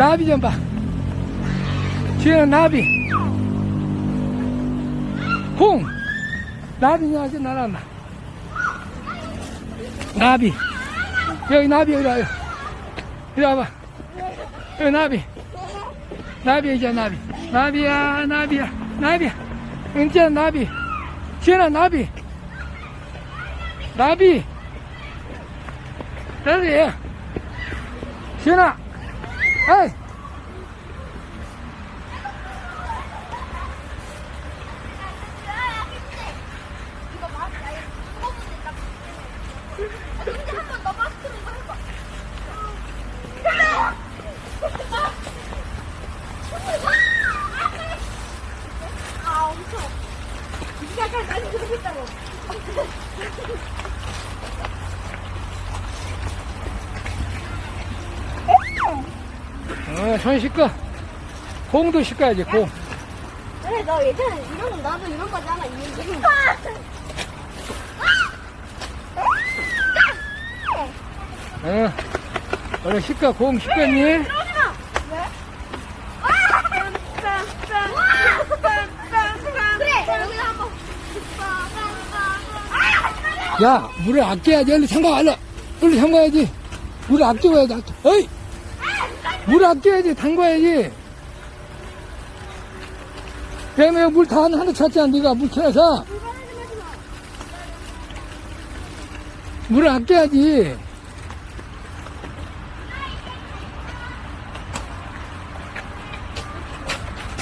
နားပြီးကြပါချင်းနားပြီးခုံနားပြီးညာချင်းနားလာနာနားပြီးရေနားပြီးရေပြပါရေနားပြီးနားပြီးကျနားပြီးနားပြီးနားပြီးနားပြီးအင်းကျနားပြီးချင်းနားပြီးနားပြီးတည်းရရှင်းလား 에이. 아, 엄청. 많이 그러겠다고. 어, 손 씻고. 공도 씻어야지, 공. 그래, 너 예전에 이런 거 나도 이런 거잖아, 이런 어. 얼른 씻고, 공 씻겠니? 여기다 한 번. 야, 물을 아껴야지. 얼른 잠가, 얼른. 얼른 잠가야지. 물을 아껴야지. 아껴. 어이! 물을 아껴야지. 담가야지. 그러면 물다 하나 찼잖아. 네가 물 켜서. 물을 아껴야지.